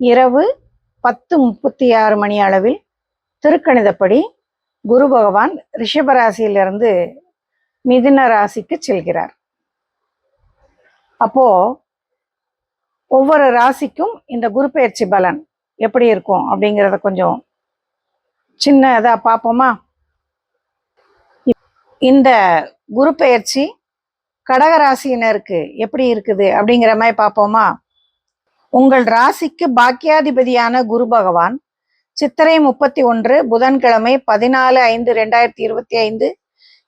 இரவு பத்து முப்பத்தி ஆறு மணி அளவில் திருக்கணிதப்படி குரு பகவான் ரிஷபராசியிலிருந்து மிதுன ராசிக்கு செல்கிறார். அப்போ ஒவ்வொரு ராசிக்கும் இந்த குரு பெயர்ச்சி பலன் எப்படி இருக்கும் அப்படிங்கிறத கொஞ்சம் சின்னதா பார்ப்போமா? இந்த குரு பெயர்ச்சி கடகராசினருக்கு எப்படி இருக்குது அப்படிங்கிற மாதிரி பார்ப்போமா? உங்கள் ராசிக்கு பாக்கியாதிபதியான குரு பகவான் சித்திரை முப்பத்தி ஒன்று புதன்கிழமை பதினாலு ஐந்து ரெண்டாயிரத்தி இருபத்தி ஐந்து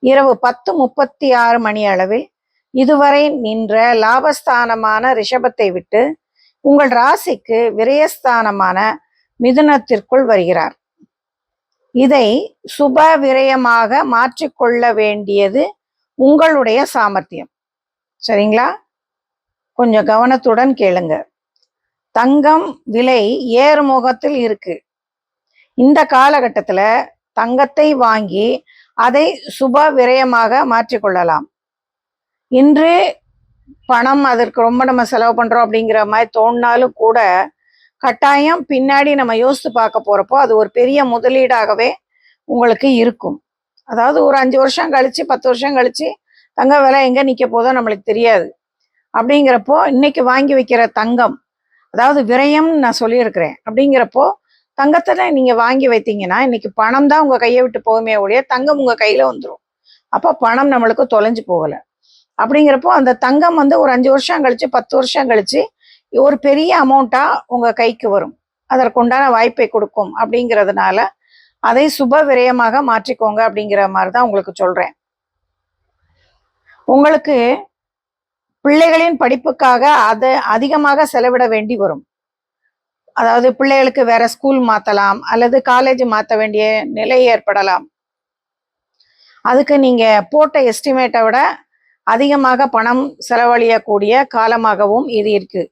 இரவு பத்து முப்பத்தி ஆறு மணி அளவில் இதுவரை நின்ற லாபஸ்தானமான ரிஷபத்தை விட்டு உங்கள் ராசிக்கு விரயஸ்தானமான மிதுனத்திற்குள் வருகிறார். இதை சுப விரயமாக மாற்றிக்கொள்ள வேண்டியது உங்களுடைய சாமர்த்தியம். சரிங்களா? கொஞ்சம் கவனத்துடன் கேளுங்க. தங்கம் விலை ஏறுமுகத்தில் இருக்கு. இந்த காலகட்டத்தில் தங்கத்தை வாங்கி அதை சுப விரயமாக மாற்றிக்கொள்ளலாம் இன்று பணம் அதற்கு ரொம்ப நம்ம செலவு பண்ணுறோம் அப்படிங்கிற மாதிரி தோணினாலும் கூட கட்டாயம் பின்னாடி நம்ம யோசித்து பார்க்க போறப்போ அது ஒரு பெரிய முதலீடாகவே உங்களுக்கு இருக்கும். அதாவது ஒரு அஞ்சு வருஷம் கழிச்சு பத்து வருஷம் கழிச்சு தங்க விலை எங்கே நிற்க போதோ நம்மளுக்கு தெரியாது. அப்படிங்கிறப்போ இன்னைக்கு வாங்கி வைக்கிற தங்கம் அதாவது விரயம்னு நான் சொல்லியிருக்கிறேன். அப்படிங்கிறப்போ தங்கத்தை நீங்கள் வாங்கி வைத்தீங்கன்னா இன்னைக்கு பணம் தான் உங்க கையை விட்டு போகுமே ஒழிய தங்கம் உங்கள் கையில வந்துடும் அப்போ பணம் நம்மளுக்கு தொலைஞ்சு போகல. அப்படிங்கிறப்போ அந்த தங்கம் வந்து ஒரு அஞ்சு வருஷம் கழிச்சு பத்து வருஷம் கழிச்சு ஒரு பெரிய அமௌண்ட்டா உங்க கைக்கு வரும். அதற்குண்டான வாய்ப்பை கொடுக்கும். அப்படிங்கிறதுனால அதை சுப விரயமாக மாற்றிக்கோங்க அப்படிங்கிற மாதிரி தான் உங்களுக்கு சொல்றேன். உங்களுக்கு பிள்ளைகளின் படிப்புக்காக அதை அதிகமாக செலவிட வேண்டி வரும். அதாவது பிள்ளைகளுக்கு வேற ஸ்கூல் மாத்தலாம் அல்லது காலேஜ் மாத்த வேண்டிய நிலை ஏற்படலாம். அதுக்கு நீங்க போட்ட எஸ்டிமேட்டை விட அதிகமாக பணம் செலவழியக்கூடிய காலமாகவும் இது இருக்கு.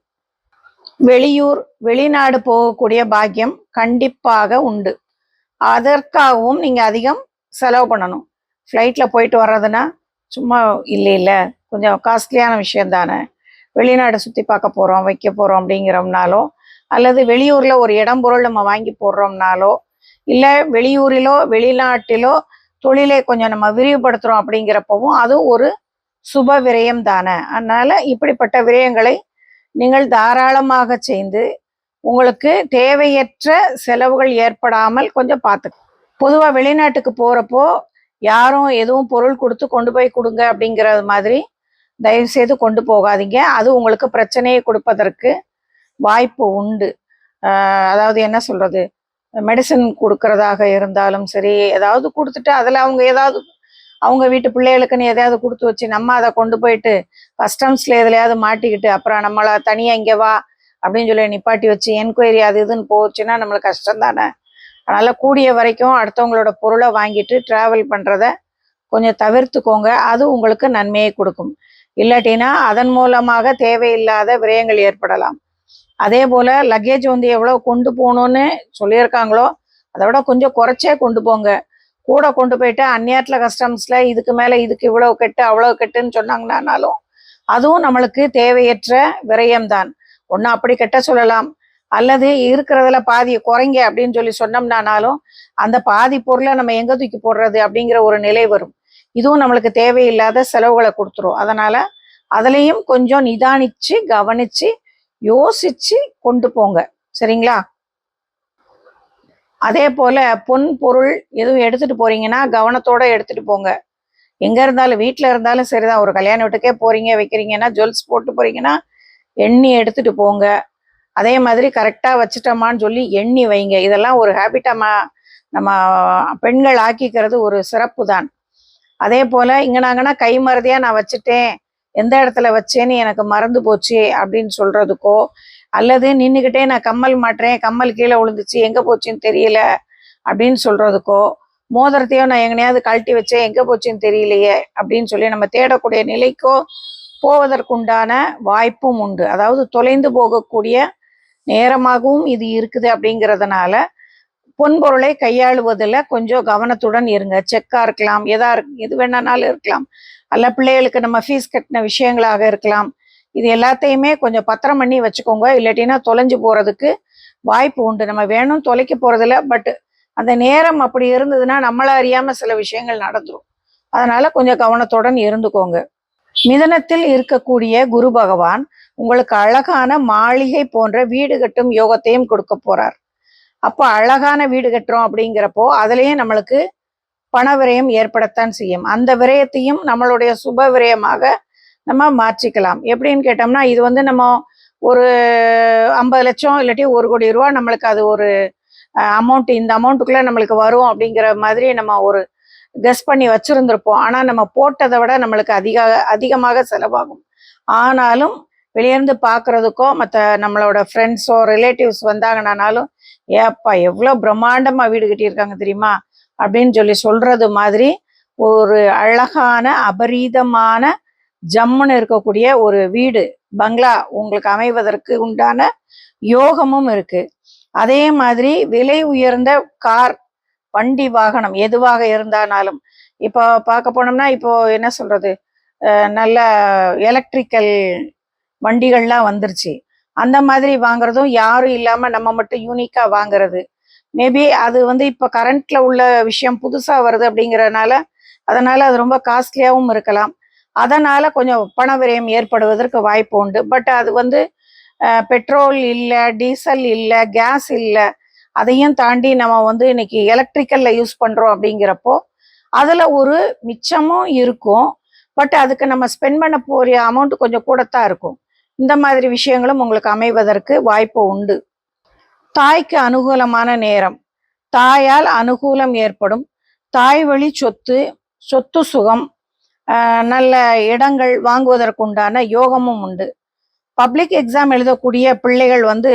வெளியூர் வெளிநாடு போகக்கூடிய பாக்கியம் கண்டிப்பாக உண்டு. அதற்காகவும் நீங்க அதிகம் செலவு பண்ணணும். ஃப்ளைட்ல போயிட்டு வர்றதுன்னா சும்மா இல்லை இல்லை கொஞ்சம் காஸ்ட்லியான விஷயம் தானே வெளிநாடு சுற்றி பார்க்க போகிறோம் வைக்க போகிறோம் அப்படிங்கிறோம்னாலோ அல்லது வெளியூரில் ஒரு இடம் பொருள் நம்ம வாங்கி போடுறோம்னாலோ இல்லை வெளியூரிலோ வெளிநாட்டிலோ தொழிலை கொஞ்சம் நம்ம விரிவுபடுத்துகிறோம் அப்படிங்கிறப்பவும் அதுவும் ஒரு சுப விரயம் தானே அதனால் இப்படிப்பட்ட விரயங்களை நீங்கள் தாராளமாக செய்து உங்களுக்கு தேவையற்ற செலவுகள் ஏற்படாமல் கொஞ்சம் பார்த்து பொதுவாக வெளிநாட்டுக்கு போகிறப்போ யாரும் எதுவும் பொருள் கொடுத்து கொண்டு போய் கொடுங்க அப்படிங்கிறது மாதிரி தயவு செய்து கொண்டு போகாதீங்க. அது உங்களுக்கு பிரச்சனையை கொடுப்பதற்கு வாய்ப்பு உண்டு. அதாவது என்ன சொல்றது? மெடிசன் கொடுக்கறதாக இருந்தாலும் சரி ஏதாவது கொடுத்துட்டு அதில் அவங்க ஏதாவது அவங்க வீட்டு பிள்ளைகளுக்குன்னு எதையாவது கொடுத்து வச்சு நம்ம அதை கொண்டு போயிட்டு கஸ்டம்ஸ்ல எதுலையாவது மாட்டிக்கிட்டு அப்புறம் நம்மளை தனியாக இங்கே வா அப்படின்னு சொல்லி நிப்பாட்டி வச்சு என்கொயரி அது இதுன்னு போச்சுன்னா நம்மளுக்கு கஷ்டம் தானே அதனால கூடிய வரைக்கும் அடுத்தவங்களோட பொருளை வாங்கிட்டு டிராவல் பண்றத கொஞ்சம் தவிர்த்துக்கோங்க. அது உங்களுக்கு நன்மையை கொடுக்கும். இல்லாட்டினா அதன் மூலமாக தேவையில்லாத விரயங்கள் ஏற்படலாம். அதே போல லக்கேஜ் வந்து எவ்வளவு கொண்டு போகணும்னு சொல்லியிருக்காங்களோ அதை விட கொஞ்சம் குறைச்சே கொண்டு போங்க. கூட கொண்டு போயிட்டு அந்நியாட்டில் கஸ்டம்ஸ்ல இதுக்கு மேல இதுக்கு இவ்வளவு கெட்டு அவ்வளவு கெட்டுன்னு சொன்னாங்கன்னாலும் அதுவும் நம்மளுக்கு தேவையற்ற விரயம்தான். ஒன்று அப்படி கெட்ட சொல்லலாம். அல்லது இருக்கிறதுல பாதியை குறைங்க அப்படின்னு சொல்லி சொன்னோம்னானாலும் அந்த பாதி பொருளை நம்ம எங்க தூக்கி போடுறது அப்படிங்கிற ஒரு நிலை வரும். இதுவும் நம்மளுக்கு தேவையில்லாத செலவுகளை கொடுத்துரும். அதனால அதுலயும் கொஞ்சம் நிதானிச்சு கவனிச்சு யோசிச்சு கொண்டு போங்க. சரிங்களா? அதே போல பொன் பொருள் எதுவும் எடுத்துட்டு போறீங்கன்னா கவனத்தோட எடுத்துட்டு போங்க. எங்க இருந்தாலும் வீட்டில் இருந்தாலும் சரிதான். ஒரு கல்யாண வீட்டுக்கே போறீங்க வைக்கிறீங்கன்னா ஜுவல்ஸ் போட்டு போறீங்கன்னா எண்ணி எடுத்துட்டு போங்க. அதே மாதிரி கரெக்டாக வச்சுட்டோமான்னு சொல்லி எண்ணி வைங்க. இதெல்லாம் ஒரு ஹேபிட்டமா நம்ம பெண்கள் ஆக்கிக்கிறது ஒரு சிறப்பு தான். அதே போல இங்கனாங்கன்னா கை மறதியா நான் வச்சுட்டேன். எந்த இடத்துல வச்சேன்னு எனக்கு மறந்து போச்சு அப்படின்னு சொல்றதுக்கோ அல்லது நின்றுக்கிட்டே நான் கம்மல் மாட்டுறேன் கம்மல் கீழே விழுந்துச்சு எங்கே போச்சுன்னு தெரியல அப்படின்னு சொல்றதுக்கோ மோதிரத்தையோ நான் எங்கனையாவது கழட்டி வச்சேன் எங்கே போச்சுன்னு தெரியலையே அப்படின்னு சொல்லி நம்ம தேடக்கூடிய நிலைக்கோ போவதற்குண்டான வாய்ப்பும் உண்டு. அதாவது தொலைந்து போகக்கூடிய நேரமாகவும் இது இருக்குது அப்படிங்கிறதுனால பொன்பொருளை கையாளுவதில் கொஞ்சம் கவனத்துடன் இருங்க. செக்கா இருக்கலாம் எதா இருக்கு எது வேணாலும் இருக்கலாம். அல்ல பிள்ளைகளுக்கு நம்ம ஃபீஸ் கட்டின விஷயங்களாக இருக்கலாம். இது எல்லாத்தையுமே கொஞ்சம் பத்திரம் பண்ணி வச்சுக்கோங்க. இல்லாட்டினா தொலைஞ்சு போறதுக்கு வாய்ப்பு உண்டு. நம்ம வேணும் தொலைக்க போகிறதில்ல பட் அந்த நேரம் அப்படி இருந்ததுன்னா நம்மள அறியாம சில விஷயங்கள் நடந்துரும். அதனால கொஞ்சம் கவனத்துடன் இருந்துக்கோங்க. மிதனத்தில் இருக்கக்கூடிய குரு பகவான் உங்களுக்கு அழகான மாளிகை போன்ற வீடு கட்டும் யோகத்தையும் கொடுக்க போறார். அப்போ அழகான வீடு கட்டுறோம் அப்படிங்கிறப்போ அதுலேயே நம்மளுக்கு பண விரயம் ஏற்படத்தான் செய்யும். அந்த விரயத்தையும் நம்மளுடைய சுப விரயமாக நம்ம மாற்றிக்கலாம். எப்படின்னு கேட்டோம்னா இது வந்து நம்ம ஒரு ஐம்பது லட்சம் இல்லாட்டி ஒரு கோடி ரூபா நம்மளுக்கு அது ஒரு அமௌண்ட் இந்த அமௌண்ட்டுக்குள்ள நம்மளுக்கு வரும் அப்படிங்கிற மாதிரி நம்ம ஒரு கெஸ் பண்ணி வச்சுருந்துருப்போம். ஆனா நம்ம போட்டதை விட நம்மளுக்கு அதிக அதிகமாக செலவாகும். ஆனாலும் வெளியேருந்து பார்க்குறதுக்கோ மற்ற நம்மளோட ஃப்ரெண்ட்ஸோ ரிலேட்டிவ்ஸ் வந்தாங்கனாலும் ஏப்பா எவ்வளோ பிரம்மாண்டமா வீடு கட்டியிருக்காங்க தெரியுமா? அப்படின்னு சொல்லி சொல்றது மாதிரி ஒரு அழகான அபரீதமான ஜம்முன்னு இருக்கக்கூடிய ஒரு வீடு பங்களா உங்களுக்கு அமைவதற்கு உண்டான யோகமும் இருக்கு. அதே மாதிரி விலை உயர்ந்த கார் வண்டி வாகனம் எதுவாக இருந்தானாலும். இப்போ பார்க்க போனோம்னா இப்போ என்ன சொல்றது? நல்ல எலக்ட்ரிக்கல் வண்டிகள்லாம் வந்துருச்சு. அந்த மாதிரி வாங்குறதும் யாரும் இல்லாம நம்ம மட்டும் யூனிக்கா வாங்குறது. மேபி அது வந்து இப்போ கரண்ட்ல உள்ள விஷயம் புதுசா வருது அப்படிங்கறதுனால அதனால அது ரொம்ப காஸ்ட்லியாவும் இருக்கலாம். அதனால கொஞ்சம் பண விரயம் ஏற்படுவதற்கு வாய்ப்பு உண்டு. பட் அது வந்து பெட்ரோல் இல்லை டீசல் இல்லை கேஸ் இல்லை அதையும் தாண்டி நம்ம வந்து இன்னைக்கு எலக்ட்ரிக்கல்ல யூஸ் பண்றோம் அப்படிங்கிறப்போ அதுல ஒரு மிச்சமும் இருக்கும். பட் அதுக்கு நம்ம ஸ்பெண்ட் பண்ண போகிற அமௌண்ட் கொஞ்சம் கூடத்தான் இருக்கும். இந்த மாதிரி விஷயங்களும் உங்களுக்கு அமைவதற்கு வாய்ப்பு உண்டு. தாய்க்கு அனுகூலமான நேரம். தாயால் அனுகூலம் ஏற்படும். தாய் வழி சொத்து சொத்து சுகம் நல்ல இடங்கள் வாங்குவதற்குண்டான யோகமும் உண்டு. பப்ளிக் எக்ஸாம் எழுதக்கூடிய பிள்ளைகள் வந்து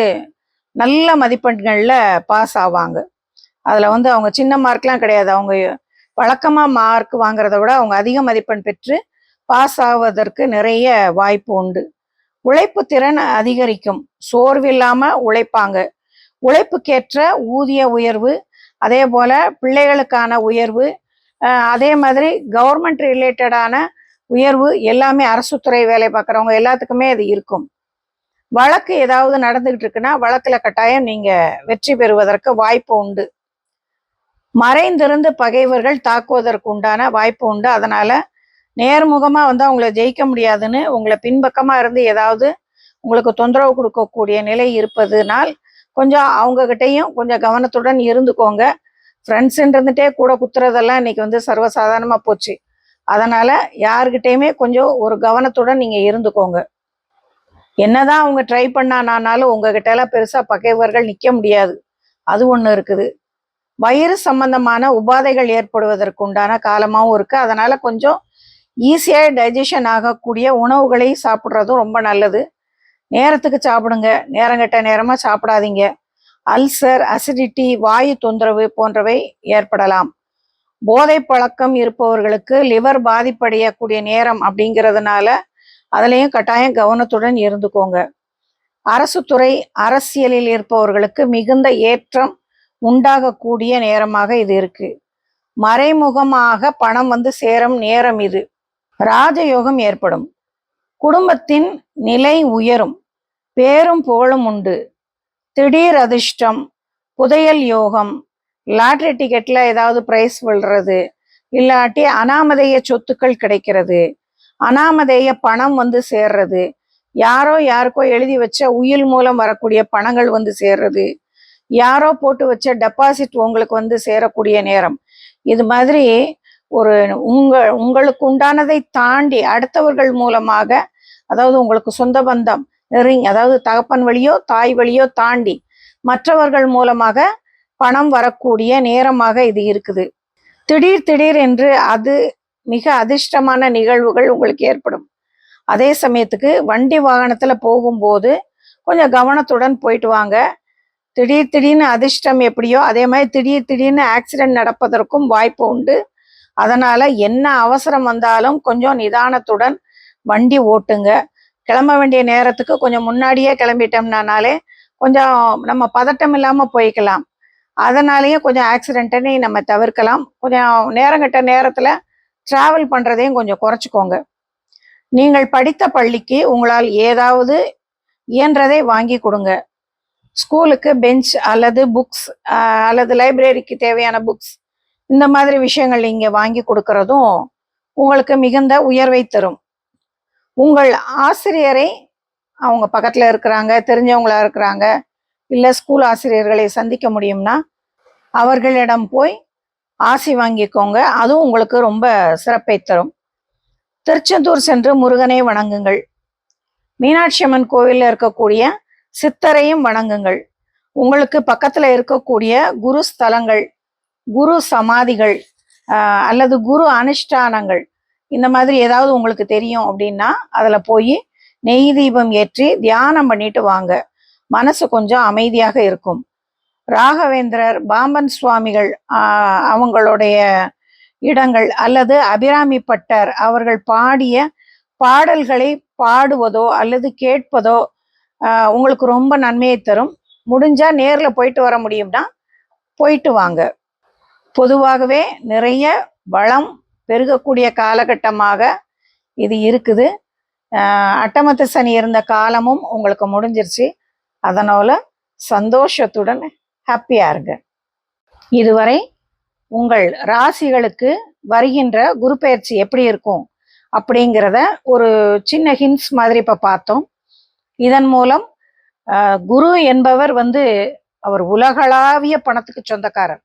நல்ல மதிப்பெண்கள்ல பாஸ் ஆவாங்க. அதுல வந்து அவங்க சின்ன மார்க்லாம் கிடையாது. அவங்க வழக்கமா மார்க் வாங்குறத விட அவங்க அதிக மதிப்பெண் பெற்று பாஸ் ஆவதற்கு நிறைய வாய்ப்பு உண்டு. உழைப்பு திறன் அதிகரிக்கும். சோர்வில்லாம உழைப்பாங்க. உழைப்புக்கேற்ற ஊதிய உயர்வு அதே போல பிள்ளைகளுக்கான உயர்வு அதே மாதிரி கவர்மெண்ட் ரிலேட்டடான உயர்வு எல்லாமே அரசு துறை வேலை பார்க்குறவங்க எல்லாத்துக்குமே அது இருக்கும். வழக்கு ஏதாவது நடந்துகிட்டு இருக்குன்னா வழக்குல கட்டாயம் நீங்க வெற்றி பெறுவதற்கு வாய்ப்பு உண்டு. மறைந்திருந்து பகைவர்கள் தாக்குவதற்கு உண்டான வாய்ப்பு உண்டு. அதனால நேர்முகமா வந்து அவங்கள ஜெயிக்க முடியாதுன்னு உங்களை பின்பக்கமா இருந்து ஏதாவது உங்களுக்கு தொந்தரவு கொடுக்கக்கூடிய நிலை இருப்பதுனால் கொஞ்சம் அவங்க கிட்டயும் கொஞ்சம் கவனத்துடன் இருந்துக்கோங்க. ஃப்ரெண்ட்ஸ் இருந்துட்டே கூட குத்துறதெல்லாம் இன்னைக்கு வந்து சர்வசாதாரணமாக போச்சு. அதனால யாருக்கிட்டேயுமே கொஞ்சம் ஒரு கவனத்துடன் நீங்க இருந்துக்கோங்க. என்னதான் அவங்க ட்ரை பண்ணானாலும் உங்ககிட்ட எல்லாம் பெருசா பகைவர்கள் நிக்க முடியாது. அது ஒண்ணு இருக்குது. வயிறு சம்பந்தமான உபாதைகள் ஏற்படுவதற்கு உண்டான காலமாவும் இருக்கு. அதனால கொஞ்சம் ஈஸியாக டைஜஷன் ஆகக்கூடிய உணவுகளை சாப்பிட்றதும் ரொம்ப நல்லது. நேரத்துக்கு சாப்பிடுங்க. நேரங்கட்ட நேரமா சாப்பிடாதீங்க. அல்சர் அசிடிட்டி வாயு தொந்தரவு போன்றவை ஏற்படலாம். போதை பழக்கம் இருப்பவர்களுக்கு லிவர் பாதிப்படையக்கூடிய நேரம் அப்படிங்கிறதுனால அதுலயும் கட்டாயம் கவனத்துடன் இருந்துக்கோங்க. அரசு துறை அரசியலில் இருப்பவர்களுக்கு மிகுந்த ஏற்றம் உண்டாகக்கூடிய நேரமாக இது இருக்கு. மறைமுகமாக பணம் வந்து சேரும் நேரம் இது. ராஜயோகம் ஏற்படும். குடும்பத்தின் நிலை உயரும். பேரும் புகழும் உண்டு. திடீர் அதிர்ஷ்டம் புதையல் யோகம் லாட்ரி டிக்கெட்ல ஏதாவது பிரைஸ் விழுறது இல்லாட்டி அனாமதேய சொத்துக்கள் கிடைக்கிறது அனாமதேய பணம் வந்து சேர்றது. யாரோ யாருக்கோ எழுதி வச்ச உயில் மூலம் வரக்கூடிய பணங்கள் வந்து சேர்றது. யாரோ போட்டு வச்ச டெபாசிட் உங்களுக்கு வந்து சேரக்கூடிய நேரம். இது மாதிரி ஒரு உங்க உங்களுக்கு உண்டானதை தாண்டி அடுத்தவர்கள் மூலமாக அதாவது உங்களுக்கு சொந்த பந்தம் நெருங்கி அதாவது தகப்பன் வழியோ தாய் வழியோ தாண்டி மற்றவர்கள் மூலமாக பணம் வரக்கூடிய நேரமாக இது இருக்குது. திடீர் திடீர் என்று அது மிக அதிர்ஷ்டமான நிகழ்வுகள் உங்களுக்கு ஏற்படும். அதே சமயத்துக்கு வண்டி வாகனத்துல போகும்போது கொஞ்சம் கவனத்துடன் போயிட்டு வாங்க. திடீர் திடீர்னு அதிர்ஷ்டம் எப்படியோ அதே மாதிரி திடீர் திடீர்னு ஆக்சிடென்ட் நடப்பதற்கும் வாய்ப்பு உண்டு. அதனால என்ன அவசரம் வந்தாலும் கொஞ்சம் நிதானத்துடன் வண்டி ஓட்டுங்க. கிளம்ப வேண்டிய நேரத்துக்கு கொஞ்சம் முன்னாடியே கிளம்பிட்டோம்னாலே கொஞ்சம் நம்ம பதட்டம் இல்லாம போய்க்கலாம். அதனாலேயே கொஞ்சம் ஆக்சிடென்ட்டை நம்ம தவிர்க்கலாம். கொஞ்சம் நேரங்கட்ட நேரத்துல டிராவல் பண்றதையும் கொஞ்சம் குறைச்சிக்கோங்க. நீங்கள் படித்த பள்ளிக்கு உங்களால் ஏதாவது இயன்றதை வாங்கி கொடுங்க. ஸ்கூலுக்கு பெஞ்ச் அல்லது புக்ஸ் அல்லது லைப்ரரிக்கு தேவையான புக்ஸ் இந்த மாதிரி விஷயங்கள் நீங்க வாங்கி கொடுக்கறதும் உங்களுக்கு மிகுந்த உயர்வை தரும். உங்கள் ஆசிரியரை அவங்க பக்கத்துல இருக்கிறாங்க தெரிஞ்சவங்களா இருக்கிறாங்க இல்லை ஸ்கூல் ஆசிரியர்களை சந்திக்க முடியும்னா அவர்களிடம் போய் ஆசி வாங்கிக்கோங்க. அதுவும் உங்களுக்கு ரொம்ப சிறப்பை தரும். திருச்செந்தூர் சென்று முருகனை வணங்குங்கள். மீனாட்சி அம்மன் கோவிலில் இருக்கக்கூடிய சித்தரையும் வணங்குங்கள். உங்களுக்கு பக்கத்தில் இருக்கக்கூடிய குரு ஸ்தலங்கள் குரு சமாதிகள் அல்லது குரு அனுஷ்டானங்கள் இந்த மாதிரி ஏதாவது உங்களுக்கு தெரியும் அப்படின்னா அதில் போய் நெய் தீபம் ஏற்றி தியானம் பண்ணிட்டு வாங்க. மனசு கொஞ்சம் அமைதியாக இருக்கும். ராகவேந்திரர் பாம்பன் சுவாமிகள் அவங்களுடைய இடங்கள் அல்லது அபிராமி பட்டர் அவர்கள் பாடிய பாடல்களை பாடுவதோ அல்லது கேட்பதோ உங்களுக்கு ரொம்ப நன்மையை தரும். முடிஞ்சா நேரில் போயிட்டு வர முடியும்னா போயிட்டு வாங்க. பொதுவாகவே நிறைய வளம் பெருகக்கூடிய காலகட்டமாக இது இருக்குது. அட்டமத்து சனி இருந்த காலமும் உங்களுக்கு முடிஞ்சிருச்சு. அதனால் சந்தோஷத்துடன் ஹாப்பியா இருங்க. இதுவரை உங்கள் ராசிகளுக்கு வருகின்ற குரு பெயர்ச்சி எப்படி இருக்கும் அப்படிங்கிறத ஒரு சின்ன ஹின்ஸ் மாதிரி இப்போ பார்த்தோம். இதன் மூலம் குரு என்பவர் வந்து அவர் உலகளாவிய பணத்துக்கு சொந்தக்காரர்.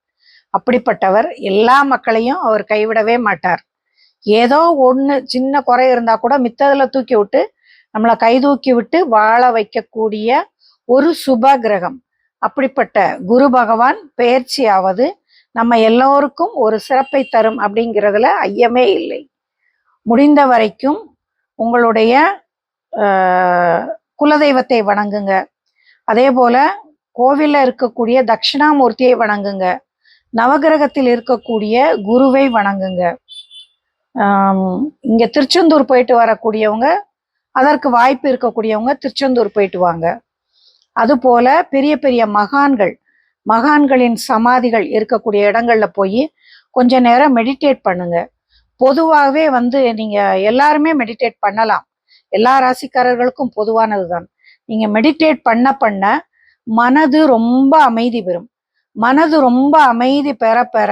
அப்படிப்பட்டவர் எல்லா மக்களையும் அவர் கைவிடவே மாட்டார். ஏதோ ஒன்று சின்ன குறை இருந்தா கூட மித்ததில் தூக்கி விட்டு நம்மளை கை தூக்கி விட்டு வாழ வைக்கக்கூடிய ஒரு சுப கிரகம். அப்படிப்பட்ட குரு பகவான் பெயர்ச்சியாவது நம்ம எல்லோருக்கும் ஒரு சிறப்பை தரும் அப்படிங்கிறதுல ஐயமே இல்லை. முடிந்த வரைக்கும் உங்களுடைய குலதெய்வத்தை வணங்குங்க. அதே போல கோவிலில் இருக்கக்கூடிய தட்சிணாமூர்த்தியை வணங்குங்க. நவகிரகத்தில் இருக்கக்கூடிய குருவை வணங்குங்க. இங்கே திருச்செந்தூர் போயிட்டு வரக்கூடியவங்க அதற்கு வாய்ப்பு இருக்கக்கூடியவங்க திருச்செந்தூர் போயிட்டு வாங்க. அதுபோல பெரிய பெரிய மகான்கள் மகான்களின் சமாதிகள் இருக்கக்கூடிய இடங்கள்ல போய் கொஞ்ச நேரம் மெடிடேட் பண்ணுங்க. பொதுவாகவே வந்து நீங்க எல்லாருமே மெடிடேட் பண்ணலாம். எல்லா ராசிக்காரர்களுக்கும் பொதுவானதுதான். நீங்க மெடிடேட் பண்ண பண்ண மனது ரொம்ப அமைதி பெறும். மனது ரொம்ப அமைதி பெற பெற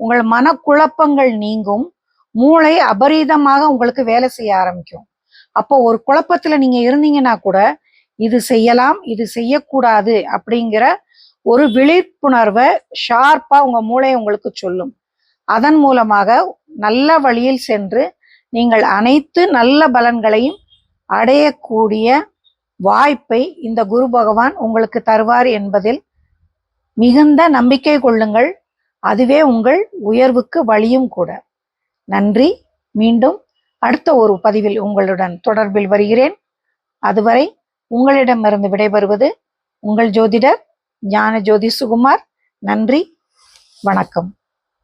உங்கள் மனக்குழப்பங்கள் நீங்கும். மூளை அபரீதமாக உங்களுக்கு வேலை செய்ய ஆரம்பிக்கும். அப்போ ஒரு குழப்பத்துல நீங்க இருந்தீங்கன்னா கூட இது செய்யலாம் இது செய்யக்கூடாது அப்படிங்கிற ஒரு விழிப்புணர்வை ஷார்ப்பா உங்க மூளை உங்களுக்கு சொல்லும். அதன் மூலமாக நல்ல வழியில் சென்று நீங்கள் அனைத்து நல்ல பலன்களையும் அடையக்கூடிய வாய்ப்பை இந்த குரு பகவான் உங்களுக்கு தருவார் என்பதில் மிகுந்த நம்பிக்கை கொள்ளுங்கள். அதுவே உங்கள் உயர்வுக்கு வழியும் கூட. நன்றி. மீண்டும் அடுத்த ஒரு பதிவில் உங்களுடன் தொடர்பில் வருகிறேன். அதுவரை உங்களிடமிருந்து விடைபெறுவது உங்கள் ஜோதிடர் ஞான ஜோதி சுகுமார். நன்றி வணக்கம்.